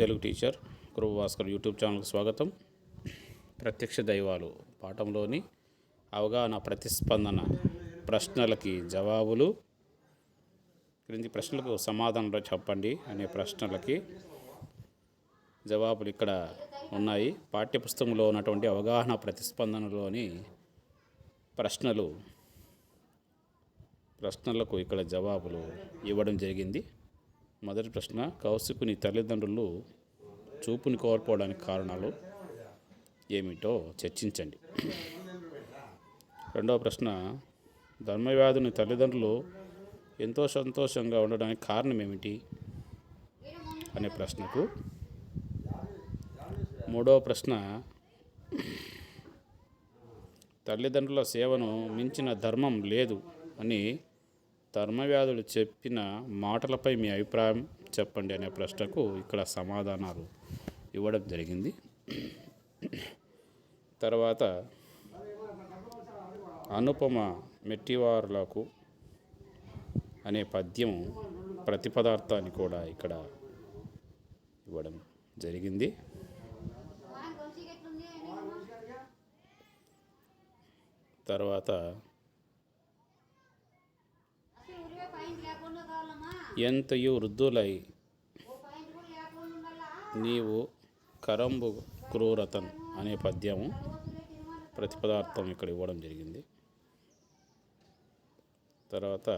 Telugu teacher గురువు Bhaskar YouTube ఛానల్కి స్వాగతం. ప్రత్యక్ష దైవాలు పాఠంలోని అవగాహన ప్రతిస్పందన ప్రశ్నలకి జవాబులు క్రింది ప్రశ్నలకు సమాధానంలో చెప్పండి అనే ప్రశ్నలకి జవాబులు ఇక్కడ ఉన్నాయి. పాఠ్యపుస్తకంలో ఉన్నటువంటి అవగాహన ప్రతిస్పందనలోని ప్రశ్నలు ప్రశ్నలకు ఇక్కడ జవాబులు ఇవ్వడం జరిగింది. మొదటి ప్రశ్న కౌశికుని తల్లిదండ్రులు చూపుని కోల్పోవడానికి కారణాలు ఏమిటో చర్చించండి. రెండవ ప్రశ్న ధర్మవ్యాధుని తల్లిదండ్రులు ఎంతో సంతోషంగా ఉండడానికి కారణం ఏమిటి? అనే ప్రశ్నకు మూడవ ప్రశ్న తల్లిదండ్రుల సేవను మించిన ధర్మం లేదు అని ధర్మవ్యాధులు చెప్పిన మాటలపై మీ అభిప్రాయం చెప్పండి అనే ప్రశ్నకు ఇక్కడ సమాధానాలు ఇవ్వడం జరిగింది. తర్వాత అనుపమ మెట్టివారులకు అనే పద్యం ప్రతి పదార్థాన్ని కూడా ఇక్కడ ఇవ్వడం జరిగింది. తర్వాత ఎంతయు వృద్ధులై నీవు కరంబు క్రూరతన్ అనే పద్యము ప్రతిపదార్థం ఇక్కడ ఇవ్వడం జరిగింది. తర్వాత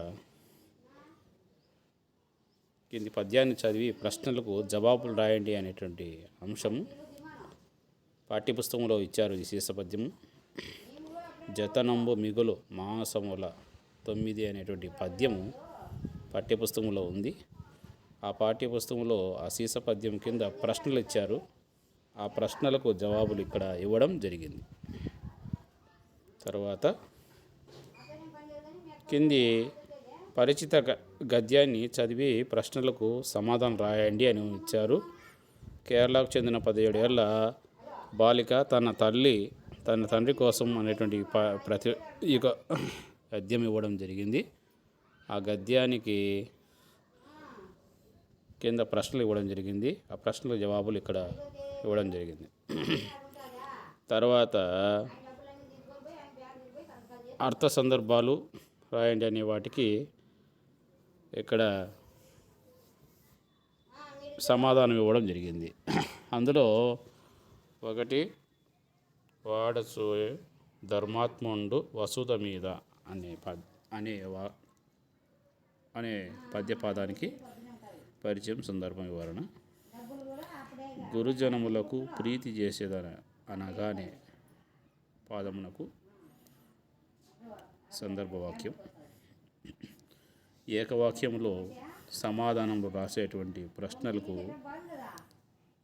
కింది పద్యాన్ని చదివి ప్రశ్నలకు జవాబులు రాయండి అనేటువంటి అంశము పాఠ్యపుస్తకంలో ఇచ్చారు ఈ శీర్షపద్యము జతనంబు మిగులు మాసముల తొమ్మిది అనేటువంటి పద్యము పాఠ్యపుస్తకంలో ఉంది. ఆ పాఠ్యపుస్తకంలో ఆ సీస పద్యం కింద ప్రశ్నలు ఇచ్చారు. ఆ ప్రశ్నలకు జవాబులు ఇక్కడ ఇవ్వడం జరిగింది. తర్వాత కింది పరిచిత గ- గద్యాన్ని చదివి ప్రశ్నలకు సమాధానం రాయండి అని ఇచ్చారు. కేరళకు చెందిన పదిహేడు ఏళ్ళ బాలిక తన తల్లి తన తండ్రి కోసం అనేటువంటి ప ప్రతి ఈ గద్యం ఇవ్వడం జరిగింది. ఆ గద్యానికి కింద ప్రశ్నలు ఇవ్వడం జరిగింది. ఆ ప్రశ్నల జవాబులు ఇక్కడ ఇవ్వడం జరిగింది. తర్వాత అర్థ సందర్భాలు రాయండి అనే వాటికి ఇక్కడ సమాధానం ఇవ్వడం జరిగింది. అందులో ఒకటి వాడసోయే ధర్మాత్ముండు వసుధ మీద అనే పద్ అనే వా అనే పద్యపాదానికి పరిచయం సందర్భం వివరణ. గురుజనములకు ప్రీతి చేసేదన అనగానే పాదమునకు సందర్భవాక్యం. ఏకవాక్యంలో సమాధానంలో రాసేటువంటి ప్రశ్నలకు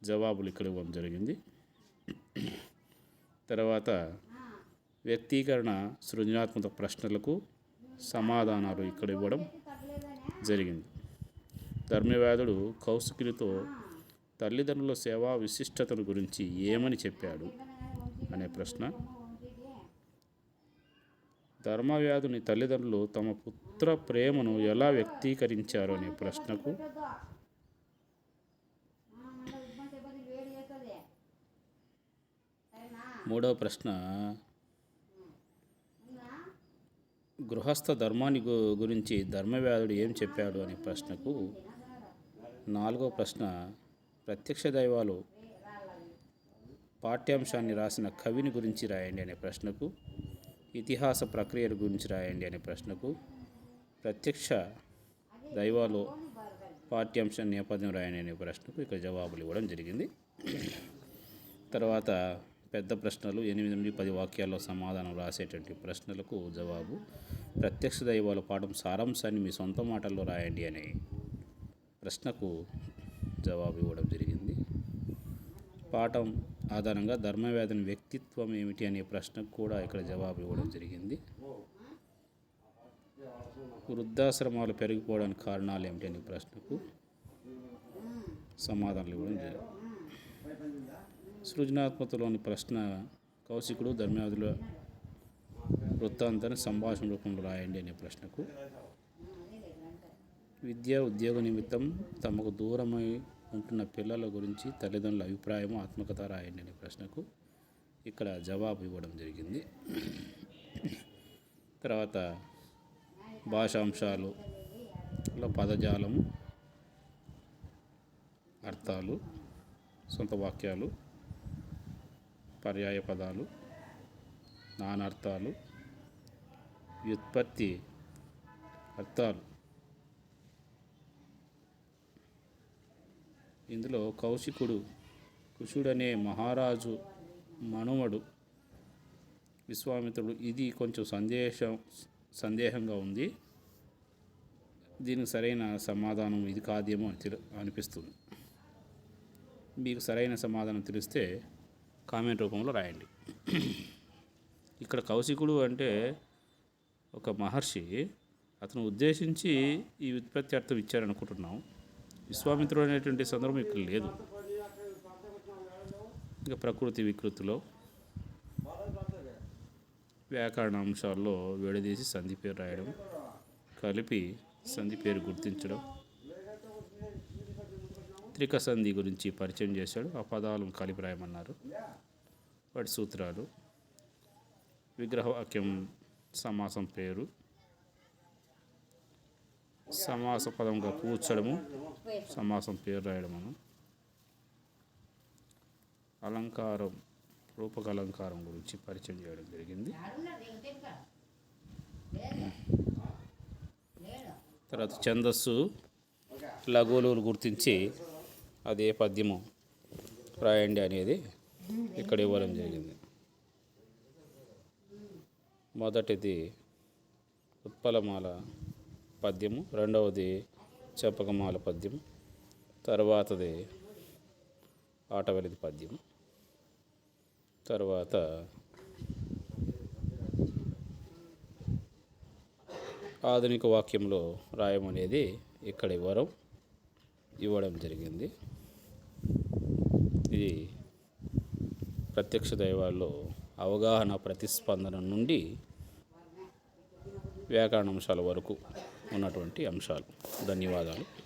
జవాబులు ఇక్కడ ఇవ్వడం జరిగింది. తర్వాత వ్యక్తీకరణ సృజనాత్మక ప్రశ్నలకు సమాధానాలు ఇక్కడ ఇవ్వడం జరిగింది. ధర్మవ్యాధుడు కౌశికునితో తల్లిదండ్రుల సేవా విశిష్టతను గురించి ఏమని చెప్పాడు? అనే ప్రశ్న. ధర్మవ్యాధుని తల్లిదండ్రులు తమ పుత్ర ప్రేమను ఎలా వ్యక్తీకరించారు అనే ప్రశ్నకు మూడవ ప్రశ్న గృహస్థ ధర్మాన్ని గు- గురించి ధర్మవ్యాధుడు ఏం చెప్పాడు అనే ప్రశ్నకు నాలుగో ప్రశ్న ప్రత్యక్ష దైవాలు పాఠ్యాంశాన్ని రాసిన కవిని గురించి రాయండి అనే ప్రశ్నకు ఇతిహాస ప్రక్రియల గురించి రాయండి అనే ప్రశ్నకు ప్రత్యక్ష దైవాలు పాఠ్యాంశం నేపథ్యం రాయండి అనే ప్రశ్నకు ఇక్కడ జవాబులు ఇవ్వడం జరిగింది. తర్వాత పెద్ద ప్రశ్నలు ఎనిమిది నుండి పది వాక్యాల్లో సమాధానం రాసేటువంటి ప్రశ్నలకు జవాబు. ప్రత్యక్ష దైవాల పాఠం సారాంశాన్ని మీ సొంత మాటల్లో రాయండి అనే ప్రశ్నకు జవాబు ఇవ్వడం జరిగింది. పాఠం ఆధారంగా ధర్మవ్యాధుని వ్యక్తిత్వం ఏమిటి అనే ప్రశ్నకు కూడా ఇక్కడ జవాబు ఇవ్వడం జరిగింది. వృద్ధాశ్రమాలు పెరిగిపోవడానికి కారణాలు ఏమిటి అనే ప్రశ్నకు సమాధానాలు ఇవ్వడం జరిగింది. సృజనాత్మకలోని ప్రశ్న కౌశికుడు ధర్మవ్యాధుల వృత్తాంతాన్ని సంభాషణ రూపంలో రాయండి అనే ప్రశ్నకు. విద్య ఉద్యోగ నిమిత్తం తమకు దూరమై ఉంటున్న పిల్లల గురించి తల్లిదండ్రుల అభిప్రాయం ఆత్మకథ రాయండి అనే ప్రశ్నకు ఇక్కడ జవాబు ఇవ్వడం జరిగింది. తర్వాత భాషాంశాలు పదజాలము అర్థాలు సొంత వాక్యాలు పర్యాయ పదాలు నానార్థాలు వ్యుత్పత్తి అర్థాలు. ఇందులో కౌశికుడు కుషుడనే మహారాజు మనుమడు విశ్వామిత్రుడు. ఇది కొంచెం సందేశం సందేహంగా ఉంది. దీనికి సరైన సమాధానం ఇది కాదేమో అని తెలు అనిపిస్తుంది. మీకు సరైన సమాధానం తెలిస్తే కామెంట్ రూపంలో రాయండి. ఇక్కడ కౌశికుడు అంటే ఒక మహర్షి. అతను ఉద్దేశించి ఈ వ్యుత్పత్తి అర్థం ఇచ్చారనుకుంటున్నాం. విశ్వామిత్రుడు అనేటువంటి సందర్భం ఇక్కడ లేదు. ఇంకా ప్రకృతి వికృతిలో వ్యాకరణ అంశాల్లో విడదీసి సంధి పేరు రాయడం కలిపి సంధి పేరు గుర్తించడం త్రిక సంధి గురించి పరిచయం చేశాడు. ఆ పదాలను కలిపి రాయమన్నారు. వాటి సూత్రాలు. విగ్రహవాక్యం సమాసం పేరు. సమాస పదంగా కూర్చడము. సమాసం పేరు రాయడము అలంకారం రూపక అలంకారం గురించి పరిచయం చేయడం జరిగింది. తర్వాత ఛందస్సు లఘువులు గుర్తించి అదే పద్యము రాయండి అనేది ఇక్కడ ఇవ్వడం జరిగింది. మొదటిది ఉత్పలమాల పద్యము రెండవది చెప్పకమాల పద్యం తర్వాతది ఆటవలిది పద్యం తర్వాత ఆధునిక వాక్యంలో రాయమనేది ఇక్కడ ఇవ్వరం ఇవ్వడం జరిగింది. ఇది ప్రత్యక్ష దైవాల్లో అవగాహన ప్రతిస్పందన నుండి వ్యాకరణ అంశాల వరకు ఉన్నటువంటి అంశాలు. ధన్యవాదాలు.